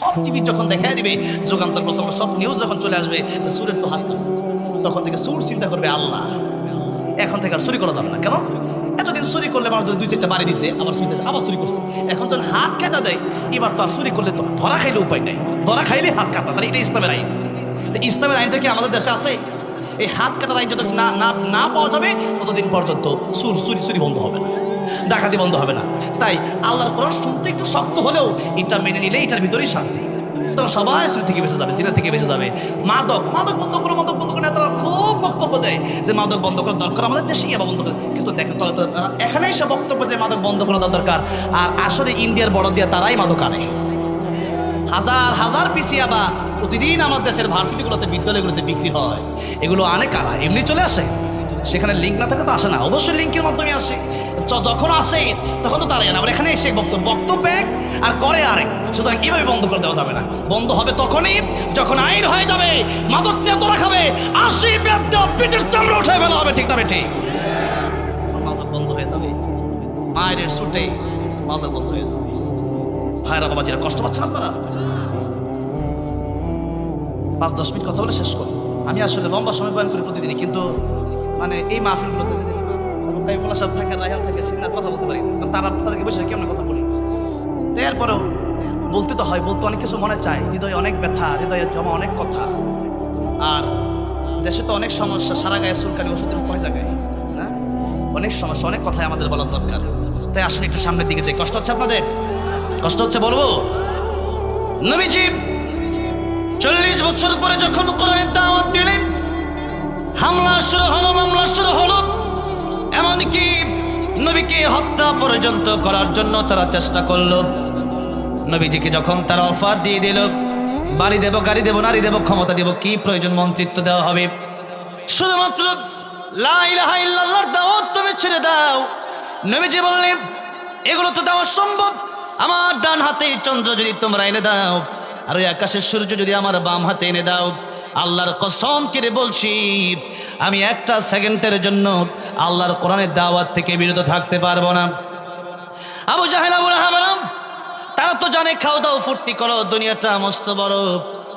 সব টিভি যখন দেখায় দিবে, যুগান্তর প্রথম সব নিউজ যখন চলে আসবে সুরের তো হাত কাটছে তখন থেকে সুর চিন্তা করবে আল্লাহ। এখন থেকে আর চুরি করা যাবে না। কেন? এতদিন চুরি করলে মানুষ দুই চারটা বাড়ি দিছে, আবার চুরি আবার চুরি করছে। এখন যখন হাত কাটা দেয়, এবার তো আর চুরি করলে তো ধরা খাইলে উপায় নেই। ধরা খাইলে হাত কাটা তাহলে এটা ইসলামের আইন। তো ইসলামের আইনটা কি আমাদের দেশে আছে? এই হাত কাটার আইন যত না না পাওয়া যাবে, ততদিন পর্যন্ত সুর চুরি চুরি বন্ধ হবে না। ডাকাতি বন্ধ হবে না। তাই আল্লাহর কোরআন শুনতে একটু শক্ত হলেও এটা মেনে নিলে এটার ভিতরেই শান্তি। তো সবাই চুরি থেকে বেঁচে যাবে, সিনা থেকে বেঁচে যাবে। মাদক মাদক বন্ধ করো, মাদক বন্ধ করে। তারা খুব বক্তব্য দেয় যে মাদক বন্ধ করার দরকার। আমাদের দেশেই আবার বন্ধ করে কিন্তু দেখেন তারা এখানেই সব বক্তব্য যে মাদক বন্ধ করা দরকার। আর আসলে ইন্ডিয়ার বড় দিয়া তারাই মাদক আনে। হাজার হাজার পিসি আবার প্রতিদিন আমার দেশের ভার্সিটিগুলোতে, বিদ্যালয়গুলোতে বিক্রি হয়। এগুলো আনে কারা? এমনি চলে আসে। সেখানে লিঙ্ক না থাকলে তো আসে না। অবশ্যই লিঙ্কের মাধ্যমে আসে। যখন আসে, তখন তো তারাই না। এখানে এসে বক্তব্য বক্তব্য এক আর করে আরেক। সুতরাং এভাবে বন্ধ করে দেওয়া যাবে না। বন্ধ হবে তখনই যখন আইন হয়ে যাবে, মাদক নিয়ে তোরা খাবে, আশি বেদ পিঠের চামড়া উঠে ফেলা হবে, ঠিক না ঠিক? মাদক বন্ধ হয়ে যাবে। মায়ের ছুটে মাদক বন্ধ হয়ে যাবে। ভাইরা বাবাজিরা, কষ্ট পাচ্ছেন আপনারা? পাঁচ, দশ মিনিট কথা বলে শেষ করি আমি আসলে লম্বা সময় বয়ান করি প্রতিদিনই, কিন্তু মানে এই মাহফিলগুলোতে যদি মোল্লা সাহেব থাকে রায়হান থাকে সেদিন কথা বলতে পারি না। তারা, তাদেরকে বসে কেমন কথা বলি? এরপরেও বলতে তো হয়, বলতে অনেক কিছু মনে চায়। হৃদয়ে অনেক ব্যথা, হৃদয়ে জমা অনেক কথা। আর দেশে তো অনেক সমস্যা, সারা গায়ে চুলকানি, ওষুধের কয় জায়গায়? না? অনেক সমস্যা, অনেক কথাই আমাদের বলার দরকার। তাই আসলে একটু সামনের দিকে যাই। কষ্ট হচ্ছে আপনাদের? কষ্ট হচ্ছে বলব? নবীজি, চল্লিশ বছর পরে যখন কোরআনের দাওয়াত দিলেন, হামলা শুরু হলো, মামলা শুরু হলো এমনকি নবীকে হত্যা পর্যন্ত করার জন্য তারা চেষ্টা করল। নবীজিকে যখন তারা অফার দিয়ে দিল, বাড়ি দেব, গাড়ি দেব, নারী দেব, ক্ষমতা দেব, কি প্রয়োজন মন্ত্রিত্ব দেওয়া হবে? শুধুমাত্র তুমি ছেড়ে দাও। নবীজি এগুলো তো সম্ভব। আমার ডান হাতে চন্দ্র যদি তোমরা এনে দাও, আর ওই আকাশের সূর্য যদি আমার বাম হাতে এনে দাও আল্লাহর কসম কেড়ে বলছি, আমি একটা সেকেন্ডের জন্য আল্লাহর কোরআনের দাওয়াত থেকে বিরত থাকতে পারব না। আবু জাহেল, আবু রাহাম তারা তো জানে, খাও দাও, ফুর্তি করো, দুনিয়াটা মস্ত বড়।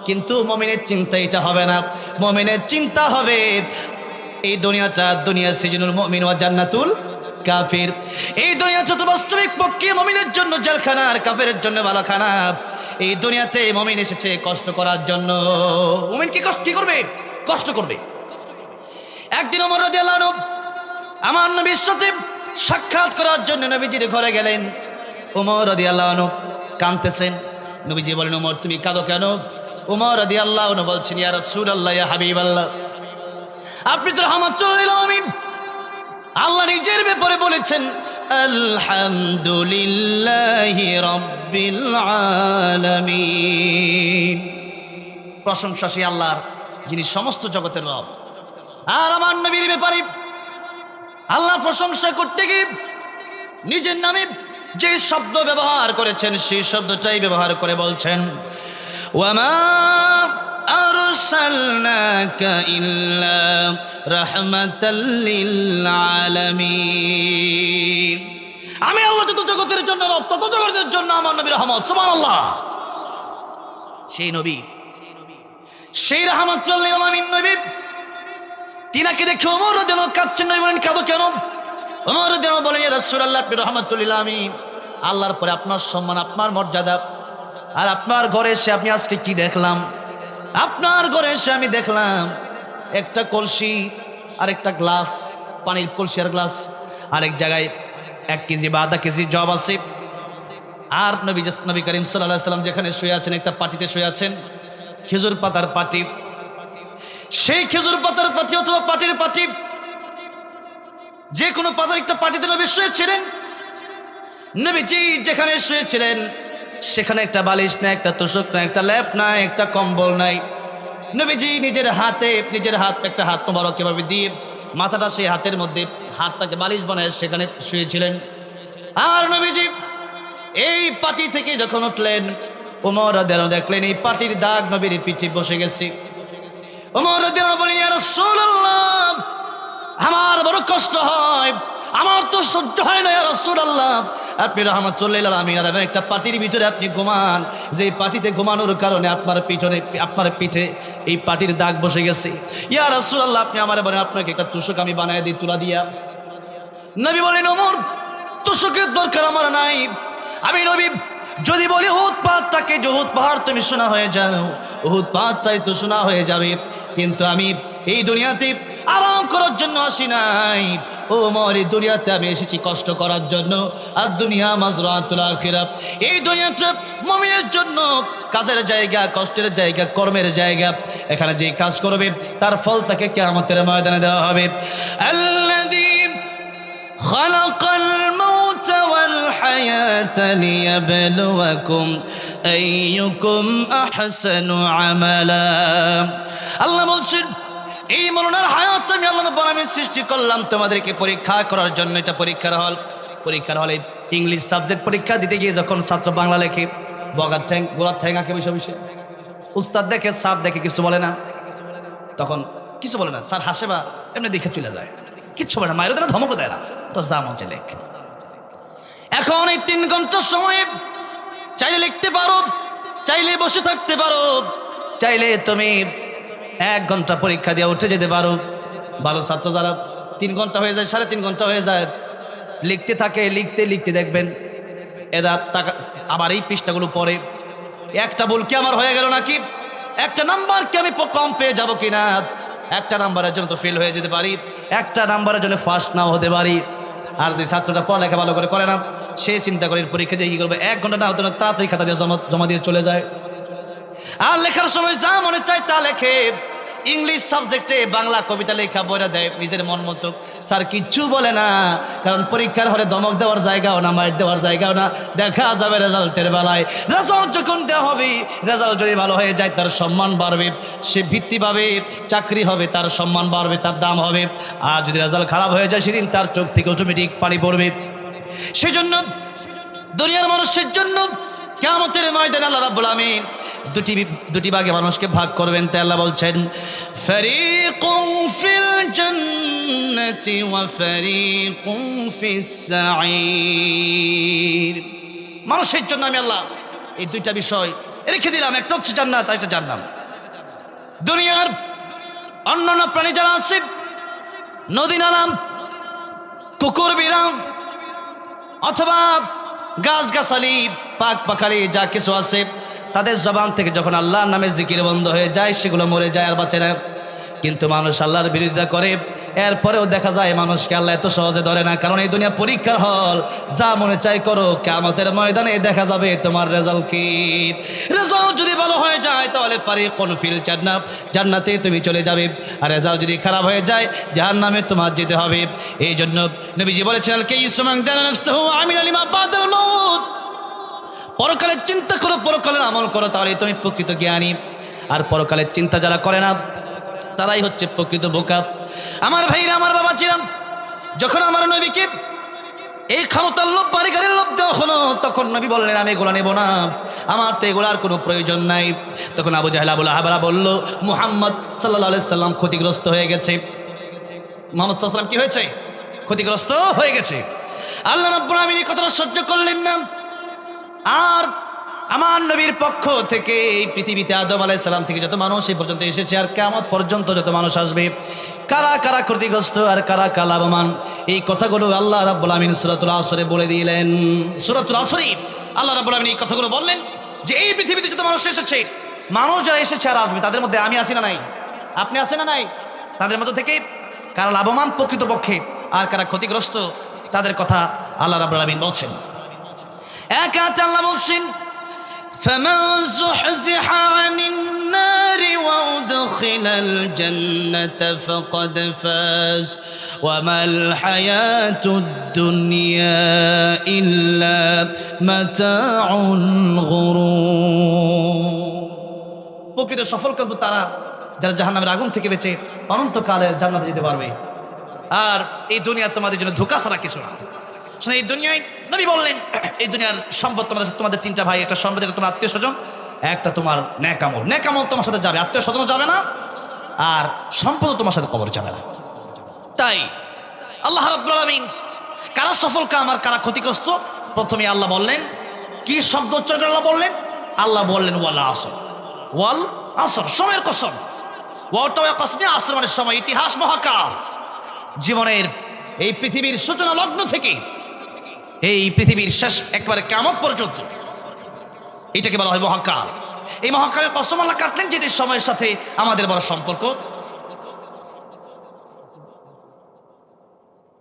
কিন্তু মমিনের চিন্তা এটা হবে না। মমিনের চিন্তা হবে, এই দুনিয়াটা দুনিয়া সিজনুল মমিন ওয়া জান্নাতুল কাফির। এই দুনিয়া তো বাস্তবিক পক্ষে মমিনের জন্য জেলখানা আর কাফেরের জন্য বালাখানা এই দুনিয়াতে মমিন এসেছে কষ্ট করার জন্য। মমিন কি কষ্ট কি করবে? কষ্ট করবে। একদিন ওমর রাদিয়াল্লাহু আমার নবীর সাথে সাক্ষাৎ করার জন্য নবীজির ঘরে গেলেন। উমর রদি আল্লাহ কাঁদতেছেন। নবীজি বলেন উমর তুমি কাঁদো কেন? উমর রদি আল্লাহ বলছেন, ইয়া রাসূল আল্লাহ ইয়া হাবিব আল্লাহ আপনি তো রহমাতুল্লিল আমিন। আল্লাহ নিজের ব্যাপারে বলেছেন, আলহামদুলিল্লাহি প্রশংসা সেই আল্লাহর, যিনি সমস্ত জগতের রব। আর আমার নবীর ব্যাপারে আল্লাহ প্রশংসা করতে গিয়ে নিজের নামে যে শব্দ ব্যবহার করেছেন, সেই শব্দটাই ব্যবহার করে বলছেন ওয়ামা ইল্লা রাহমাতাল লিল আলামিন আমি আল্লাহ যত জগতের জন্য রব তত জগতের জন্য আমার নবী রহমত, সুবহানাল্লাহ। সেই নবী, সেই রহমাতুল্লিল আলামিন নবী। তিনাকে দেখে ওমর যেন কাঁদছেন, নবী বলেন, কাঁদো কেন? ওমর যেন বলেন রসুল্লাহ আপনি রহমতুল্লিল্লাহ আমি আল্লাহর পরে আপনার সম্মান, আপনার মর্যাদা। আর আপনার ঘরে এসে আপনি আজকে কি দেখলাম? আপনার ঘরে এসে আমি দেখলাম একটা কলসি আর একটা গ্লাস, পানির কলসি আর গ্লাস, আরেক জায়গায় এক কেজি বা আধা কেজি জব আছে। আর নবী নবী করিম সাল্লাম যেখানে শুয়ে আছেন, একটা পাটিতে শুয়ে আছেন, খেজুর পাতার পাটি। সেই খেজুর পাতার পাটি অথবা পাটির পাটি, যে কোনো পাতার একটা পাটিতে নবী শুয়েছিলেন নবীজি যেখানে শুয়েছিলেন সেখানে একটা বালিশ না একটা তোষক না একটা ল্যাপ না একটা কম্বল নাই। নবীজি নিজের হাতে, নিজের হাত, একটা হাত মোবারক এভাবে দিয়ে মাথাটা সেই হাতের মধ্যে, হাতটাকে বালিশ বানায় সেখানে শুয়েছিলেন। আর নবীজি এই পাটি থেকে যখন উঠলেন, উমর দেখলেন, এই পাটির দাগ নবীর পিঠে বসে গেছে। উমর বলেন আমার বড় কষ্ট হয়। আমার তো সহ্য হয় না রসুল আল্লাহ আপনি রহমতুল্লাহ আমি আর একটা পার্টির ভিতরে আপনি ঘুমান। যে পার্টিতে ঘুমানোর কারণে আপনার পিঠনে আপনার পিঠে এই পার্টির দাগ বসে গেছে। ইয়া রসুল আল্লাহ আপনি আমার বলেন, আপনাকে একটা তুষক আমি বানাই দিই, তুলা দিয়া। নবী বলেন, ওমর, তুষকের দরকার আমার নাই। আমি নবী যদি বলি, উহুদ তাকে জহুদ পাহাড়, তুমি শোনা হয়ে যাও। উহুদ তাই তো শোনা হয়ে যাবে। কিন্তু আমি এই দুনিয়াতে আরাম করার জন্য আসি নাই। ও মর এই দুনিয়াতে আমি এসেছি কষ্ট করার জন্য। আর দুনিয়া মাজরাতুল আখিরা। এই দুনিয়াতে মমিনের জন্য কাজের জায়গা, কষ্টের জায়গা, কর্মের জায়গা। এখানে যে কাজ করবে, তার ফল তাকে কেয়ামতের ময়দানে দেওয়া হবে। খালাকাল والحياة ليبلوكم أيكم أحسن عملا আল্লাহ বলছেন এই মরণের হায়াত আমি আল্লাহ রাব্বুল আলামিন সৃষ্টি করলাম তোমাদেরকে পরীক্ষা করার জন্য এটা পরীক্ষার হল পরীক্ষার হলে ইংলিশ সাবজেক্ট পরীক্ষা দিতে গিয়ে যখন ছাত্র বাংলা লেখে বগার ঠ্যাং গোড়ার ঠ্যাং আঁকে বসে বসে উস্তাদ দেখে সাপ দেখে কিছু বলে না তখন কিছু বলে না স্যার হাসে বা এমনি দেখে চলে যায় কিচ্ছু বলে না মায়ের ওদের ধমকও দেয় না তো যা মঞ্চে লেখ এখন এই তিন ঘণ্টার সময়ে। চাইলে লিখতে পারো, চাইলে বসে থাকতে পারো, চাইলে তুমি এক ঘণ্টা পরীক্ষা দিয়ে উঠে যেতে পারো। ভালো ছাত্র যারা তিন ঘণ্টা হয়ে যায়, সাড়ে তিন ঘণ্টা হয়ে যায়, লিখতে থাকে, লিখতে লিখতে দেখবেন এরা টাকা আবার এই পৃষ্ঠাগুলো পড়ে। একটা ভুল কি আমার হয়ে গেল নাকি? একটা নাম্বার কি আমি কম পেয়ে যাব কিনা? একটা নাম্বারের জন্য তো ফেল হয়ে যেতে পারি, একটা নাম্বারের জন্য ফার্স্ট নাও হতে পারি। আর যে ছাত্রটা পড়ালেখা ভালো করে করে না, সে চিন্তা করে পরীক্ষা দিয়ে কি করবে? এক ঘণ্টা না হতো না তাড়াতাড়ি খাতা দিয়ে জমা জমা দিয়ে চলে যায়। আর লেখার সময় যা মনে চায় তা লেখে। ইংলিশ সাবজেক্টে বাংলা কবিতা লেখা বইরা দেয়, নিজের মন মতো। স্যার কিচ্ছু বলে না, কারণ পরীক্ষার হলে দমক দেওয়ার জায়গাও না মায়ের দেওয়ার জায়গাও না। দেখা যাবে রেজাল্টের বেলায়। রেজাল্ট যখন দেওয়া হবে, রেজাল্ট যদি ভালো হয়ে যায়, তার সম্মান বাড়বে। সে ভিত্তি পাবে, চাকরি হবে, তার সম্মান বাড়বে, তার দাম হবে। আর যদি রেজাল্ট খারাপ হয়ে যায়, সেদিন তার চোখ থেকে অটোমেটিক পানি পড়বে। সেজন্য দুনিয়ার মানুষের জন্য কেমতের ময়দান আল্লাহ রাব্বুল আমিন দুটি দুটি ভাগে মানুষকে ভাগ করবেন, তাই আল্লাহ বলছেন, ফারিকুম ফিল জান্নাতি ওয়া ফারিকুম ফিস সাঈর। মানুষের জন্য আমি আল্লাহ এই দুইটা বিষয় রেখে দিলাম, একটা হচ্ছে জান্নাত আর একটা জান্নাম দুনিয়ার অন্যান্য প্রাণী যারা আছে, নদী নালাম কুকুর বিরাম, অথবা গাছগাছালি, পাক পাখালি, যা কিছু আছে তাদের জবান থেকে যখন আল্লাহর নামে জিকির বন্ধ হয়ে যায়, সেগুলো মরে যায় আর বাঁচে না। কিন্তু মানুষ আল্লাহর বিরোধিতা করে। এরপরেও দেখা যায় মানুষকে আল্লাহ এত সহজে ধরে না। কারণ এই দুনিয়া পরীক্ষার হল। যা মনে চাই করো কেমতের ময়দানে দেখা যাবে তোমার রেজাল্ট কি। রেজাল্ট যদি ভালো হয়ে যায়, তাহলে ফারি কোন ফিল জান্নাত জান্নাতে তুমি চলে যাবে। আর রেজাল্ট যদি খারাপ হয়ে যায় যার নামে তোমার যেতে হবে। এই জন্য নবীজি বলেছেন কে ইসমাং দেন আমিন আলিমা বাদাল পরকালের চিন্তা করো, পরকালের আমল করো, তাহলে তুমি প্রকৃত জ্ঞানী। আর পরকালের চিন্তা যারা করে না, তারাই হচ্ছে প্রকৃত বোকা। আমার ভাইরা, আমার বাবা ছিলাম, যখন আমার নবীকে এই ক্ষমতার লোভ বাড়ি গাড়ির লোভ দেওয়া হলো, তখন নবী বললেন, আমি এগুলো নেব না, আমার তো এগুলার কোনো প্রয়োজন নাই। তখন আবু জাহেল, আবুল আহাবারা বলল, মুহাম্মদ সাল্লাহ সাল্লাম ক্ষতিগ্রস্ত হয়ে গেছে। মোহাম্মদ সাল্লাম কি হয়েছে? ক্ষতিগ্রস্ত হয়ে গেছে। আল্লাহ রাব্বুল আমিন এই কথাটা সহ্য করলেন না। আর আমার নবীর পক্ষ থেকে এই পৃথিবীতে আদম আলাইসাল্লাম থেকে যত মানুষ এই পর্যন্ত এসেছে, আর কেমন পর্যন্ত যত মানুষ আসবে, কারা কারা ক্ষতিগ্রস্ত আর কারা লাভবান, এই কথাগুলো আল্লাহ রাব্বুল আমিন সুরাতুল আসরে বলে দিলেন। সুরাতুল আসরে আল্লাহ রাব্বুল আমিন এই কথাগুলো বললেন যে, এই পৃথিবীতে যত মানুষ এসেছে, মানুষ যারা এসেছে আর আসবে, তাদের মধ্যে আমি আসি না নাই? আপনি আসেন না নাই? তাদের মধ্যে থেকে কারা লাভবান প্রকৃতপক্ষে আর কারা ক্ষতিগ্রস্ত, তাদের কথা আল্লাহ রাব্বুল আমিন বলছেন। এক হাতে আল্লাহ বলছেন فمن زحزح عن النار وادخل الجنة فقد فاز وما الحياة الدنيا إلا متاع غرور প্রকৃত সফল কিন্তু তারা যারা জাহান্নামের আগুন থেকে বেঁচে অনন্তকালের জান্নাতে যেতে পারবে আর এই দুনিয়া তোমাদের জন্য ধোকা ছাড়া কিছু না শোনো, এই দুনিয়ায় নবী বললেন, এই দুনিয়ার সম্পদ তোমাদের তোমাদের তিনটা ভাই, একটা সম্পদ তোমার আত্মীয় স্বজন, একটা তোমার ন্যাকামল। ন্যাকামল তোমার সাথে যাবে, আত্মীয় স্বজন যাবে না, আর সম্পদ তোমার সাথে কবর যাবে না। তাই আল্লাহ রাব্বুল আলামিন কারা সফল কাম আর কারা ক্ষতিগ্রস্ত? প্রথমে আল্লাহ বললেন, কি শব্দ উচ্চারণ আল্লাহ বললেন? আল্লাহ বললেন, ওয়াল আসর। ওয়াল আসর, সময়ের কসম। ওয়াটাও কসমে আসর মানে সময়, ইতিহাস মহাকাল। জীবনের এই পৃথিবীর সূচনা লগ্ন থেকে এই পৃথিবীর শেষ একবারে কামত পর্যন্ত। এটাকে বলা হয় মহাকাল। এই মহাকালের কসম আল্লাহ কাটলেন যেটি সময়ের সাথে আমাদের বড় সম্পর্ক।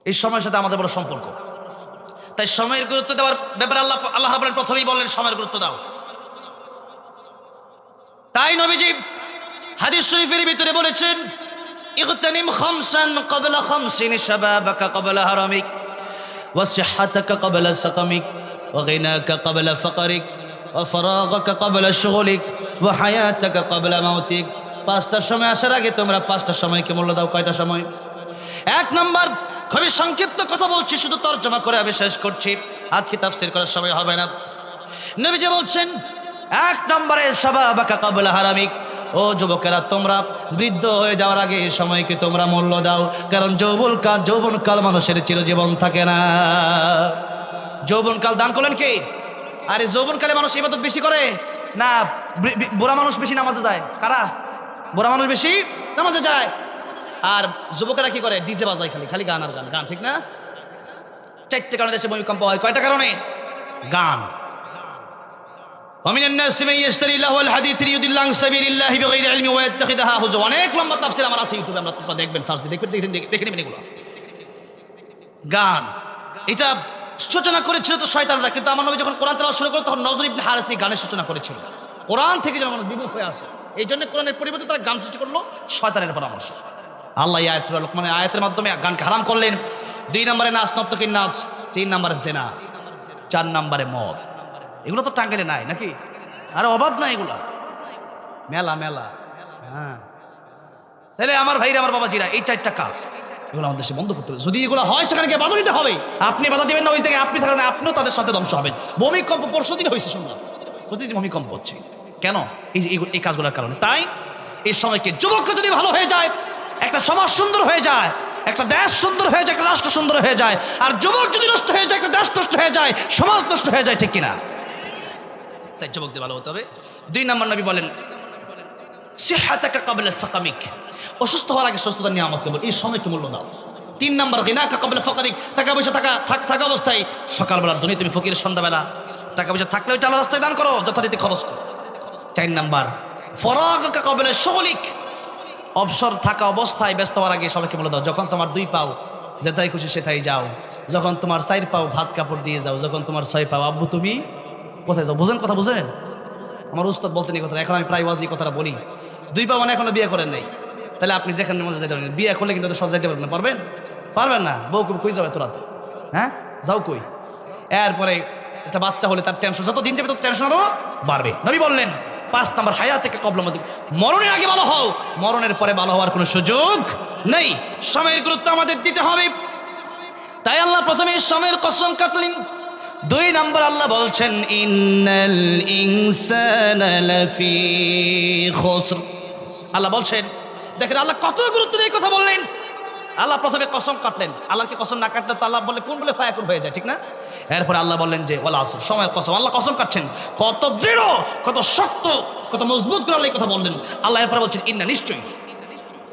এই সময়ের সাথে আমাদের বড় সম্পর্ক। তাই সময়ের গুরুত্ব দেওয়ার ব্যাপারে আল্লাহ আল্লাহ রাব্বুল প্রথমেই বললেন, সময়ের গুরুত্ব দাও। তাই নবীজি হাদিস শরীফের ভিতরে বলেছেন, ইগতানিম খামসান ক্বাবলা খামসিন শাবাবাকা ক্বাবলা হারামিক। وصحتك قبل سقمك وغناك قبل فقرك وفراغك قبل شغلك وحياتك قبل موتك পাঁচটা সময় আসার আগে তোমরা পাঁচটা সময়কে মূল্য দাও কয়টা সময় এক নম্বর খুবই সংক্ষিপ্ত কথা বলছি শুধু তর্জমা করে আমি শেষ করছি আজকে তাফসির করার সময় হবে না নবীজি বলছেন এক নম্বরে সাবাবাকা কাবলা হারামিক ও যুবকেরা, তোমরা বৃদ্ধ হয়ে যাওয়ার আগে সময়কে তোমরা মূল্য দাও, কারণ যৌবন যৌবনকাল যৌবনকাল মানুষের চিরজীবন থাকে না। যৌবনকাল দান করলেন কি? আরে যৌবনকালে মানুষ ইবাদত বেশি করে? না বুড়া মানুষ বেশি নামাজে যায়। কারা? বুড়া মানুষ বেশি নামাজে যায়। আর যুবকেরা কি করে? ডিজে বাজায় খালি খালি গান আর গান। গান ঠিক না? চারটে কারণে দেশে ভূমিকম্প হয়। কয়টা কারণে? গান। ومن الناس من يشتري له الحديث ليضل عن سبيل الله بغير علم ويتخذها هزوا অনেক লম্বা তাফসীর আমার আছে ইউটিউবে আমরা আপনারা দেখবেন সার্চ দিয়ে দেখবেন দেখে- দেখে নেবেন এগুলো গান এটা সূচনা করেছিল তো শয়তানরা কিন্তু আমার নবী যখন কোরআন তেলাওয়াত শুরু করে তখন নজর ইবনে হারিসি গানের সূচনা করেছিল কোরআন থেকে যেন মানুষ বিমুখ হয়ে আসে এই জন্য কোরআনের পরিবর্তে তারা গান সৃষ্টি করলো শয়তানের পরামর্শ আল্লাহ এই আয়াতুল মানে আয়াতের মাধ্যমে গানকে হারাম করলেন দুই নম্বরে নাচ নর্তকীর নাচ তিন নম্বরে জেনা চার নম্বরে মদ এগুলো তো টাঙ্গাইলে নাই নাকি? আরে অভাব নাই এগুলো। মেলা মেলা। হ্যাঁ। তাহলে আমার ভাইরা, আমার বাবাজিরা, এই চারটা কাজ, এগুলো আমাদের দেশে বন্ধ করতে হবে। যদি এগুলো হয়, সেখানে গিয়ে বাধা দিতে হবে। আপনি বাধা দেবেন না, ওই জায়গায় আপনি থাকবেন আপনিও তাদের সাথে ধ্বংস হবেন। ভূমিকম্প পরশু দিন হয়েছে, শুনলাম। প্রতিদিন ভূমিকম্প হচ্ছে। কেন? এই এই কাজগুলোর কারণে। তাই এই সময়কে যুবকরা যদি ভালো হয়ে যায়, একটা সমাজ সুন্দর হয়ে যায়, একটা দেশ সুন্দর হয়ে যায়, একটা রাষ্ট্র সুন্দর হয়ে যায়, আর যুবক যদি নষ্ট হয়ে যায়, একটা দেশ নষ্ট হয়ে যায়, সমাজ নষ্ট হয়ে যায়, ঠিক কিনা? তাই যুবকদের ভালো হতে হবে। দুই নম্বর নবী বলেন অসুস্থ হওয়ার আগে সুস্থতা নিয়ামত কেবল এই সময়কে মূল্য দাও। তিন নম্বর, গিনাকা কাবলা ফকারিক। টাকা পয়সা থাকা, থাক, থাকা অবস্থায় সকালবেলা ধনী তুমি ফকির সন্ধ্যাবেলা টাকা পয়সা থাকলে ওইটা রাস্তায় দান করো, যথারীতি খরচ করো। চার নাম্বার, ফরাগকা কাবলা শগলিক। অবসর থাকা অবস্থায় ব্যস্ত হওয়ার আগে সবাইকে বলে দাও, যখন তোমার দুই পাও যেটাই খুশি সেটাই যাও। যখন তোমার চার পাও ভাত কাপড় দিয়ে যাও, যখন তোমার ছয় পাও, আব্বু তুমি কোথায় যাও? বুঝেন কথা, বুঝেন? আমার উস্তাদ বলতেন এই কথা এখন আমি প্রায় ওয়াজ কথাটা বলি। দুই পা মানে এখনও বিয়ে করেন নাই। তাহলে আপনি যেখানে মজা যাইতে পারেন বিয়ে করলে কিন্তু সজ যাইতে পারবেন না। পারবেন? পারবেন না। বউ কই- কই যাবে তোরাতে হ্যাঁ? যাও কই? এরপরে একটা বাচ্চা হলে তার টেনশন যত দিন যাবে তত টেনশন আরও বাড়বে। নবী বললেন, পাঁচ নাম্বার হায়া থেকে কবল মধ্যে মরণের আগে ভালো হও। মরণের পরে ভালো হওয়ার কোনো সুযোগ নেই। সময়ের গুরুত্ব আমাদের দিতে হবে। তাই আল্লাহ প্রথমে সময়ের কসম কাটলেন। দুই নম্বর আল্লাহ বলছেন, ইন্নাল ইনসানা আল্লাহ বলছেন, দেখেন আল্লাহ কত গুরুত্ব দিয়ে কথা বললেন। আল্লাহ প্রথমে কসম কাটলেন। আল্লাহকে কসম না কাটলে তো আল্লাহ বলে কোন বলে ফায়াকুন হয়ে যায়, ঠিক না? এরপরে আল্লাহ বললেন যে ওলা আসর। সময়ের কসম। আল্লাহ কসম কাটছেন। কত দৃঢ়, কত শক্ত, কত মজবুত করে আল্লাহ কথা বললেন। আল্লাহ এরপরে বলছেন, ইন্না নিশ্চয়ই।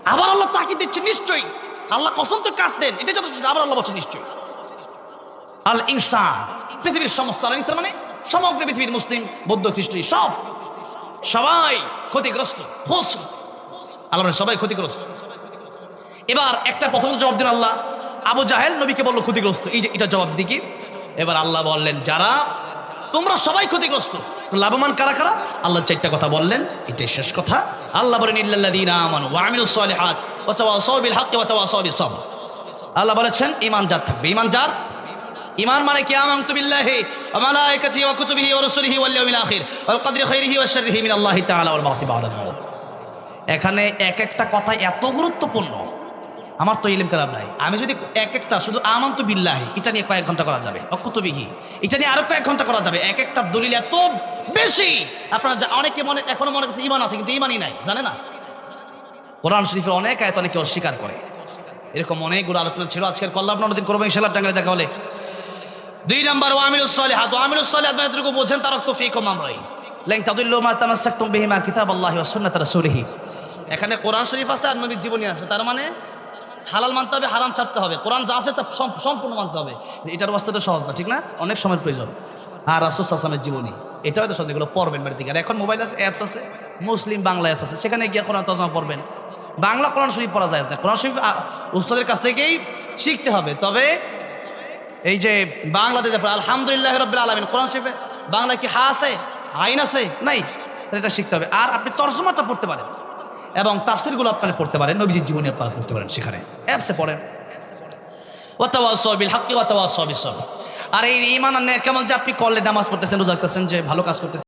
আবার আল্লাহ তাকে দিচ্ছে, নিশ্চয়ই। আল্লাহ কসম তো কাটলেন। এটা যথেষ্ট, আবার আল্লাহ বলছেন, নিশ্চয়ই। আল ইনসান পৃথিবীর সমস্ত আল ইনসান মানে সমগ্র পৃথিবীর মুসলিম, বৌদ্ধ, খ্রিস্টান, সব। সবাই ক্ষতিগ্রস্ত, হোস। আল্লাহ সবাই ক্ষতিগ্রস্ত। এবার একটা প্রথম জবাব দিন আল্লাহ। আবু জাহেল নবীকে বলল, ক্ষতিগ্রস্ত। এই যে, এটা জবাব দিদি কি? এবার আল্লাহ বললেন, যারা, তোমরা সবাই ক্ষতিগ্রস্ত। লাভবান কারা কারা? আল্লাহ চারটা কথা বললেন, এটাই শেষ কথা। আল্লাহ বলেন আল্লাহ বলেছেন ইমান যার থাকবে। ইমান যার ইমান মানে কি আমানতু বিল্লাহি ওয়া কুতুবিহি ওয়া রুসুলিহি ওয়াল ইয়াউমিল আখির ওয়াল কদরি খাইরিহি ওয়া শাররিহি মিনাল্লাহি তাআলা ওয়াল বাতি বা'দাল মাউত। এখানে এক একটা কথা এত গুরুত্বপূর্ণ, আমার তো ইলিম কালাম নাই। আমি যদি এক একটা শুধু আমান তো বিল্লাহি, এটা নিয়ে কয়েক ঘণ্টা করা যাবে। অকুতবিহি এটা নিয়ে আরও কয়েক ঘণ্টা করা যাবে। এক একটা দলিল এত বেশি। আপনারা অনেকে মনে এখনও মনে করছে ইমান আছে, কিন্তু ইমানই নাই, জানে না? কোরআন শরীফের অনেক আয়ত অনেকে অস্বীকার করে। এরকম অনেকগুলো আলোচনা ছিল, আজকের কল্যাণ দিন করব ইনশাল্লাহ টাঙ্গালে দেখা হলে। দুই নম্বর ওয়ামিলুস সালিহাত ওয়ামিলুস সালিহাত মানে এতটুকু বোঝেন তারক তো ফিকুম আমরাই লেন তাদুল্লু মা তামাসসাকতুম বিহিমা কিতাবাল্লাহি ওয়া সুন্নাত রাসূলিহি এখানে কোরআন শরীফ আছে আর নবীর জীবনী আছে, তার মানে হালাল মানতে হবে, হারাম ছাড়তে হবে। কোরআন যা আছে তা সম্পূর্ণ মানতে হবে। এটার বাস্তবে তো সহজ না, ঠিক না? অনেক সময়ের প্রয়োজন। আর রাসুল আসলামের জীবনী এটা হয়তো সহজ, এগুলো পড়বেন বাড়ি থেকে আর এখন মোবাইল আছে অ্যাপস আছে, মুসলিম বাংলা অ্যাপস আছে, সেখানে গিয়ে কোরআন তজমা পড়বেন। বাংলা কোরআন শরীফ পড়া যায় না। কোরআন শরীফ উস্তাদের কাছ থেকেই শিখতে হবে। তবে এই যে বাংলাদেশে আলহামদুলিল্লাহ রব্বুল আলমিন, কোরআন শরীফে বাংলায় কি হা আছে, আইন আছে? নাই। এটা শিখতে হবে। আর আপনি তর্জমাটা পড়তে পারেন এবং তাফসিরগুলো আপনারা পড়তে পারেন, নবীজির জীবনী আপনারা পড়তে পারেন সেখানে। অ্যাপসে পড়েন। আর এই ইমান কেমন যে আপনি করলে, নামাজ পড়তেছেন, রোজা করতেছেন যে ভালো কাজ করতেছেন।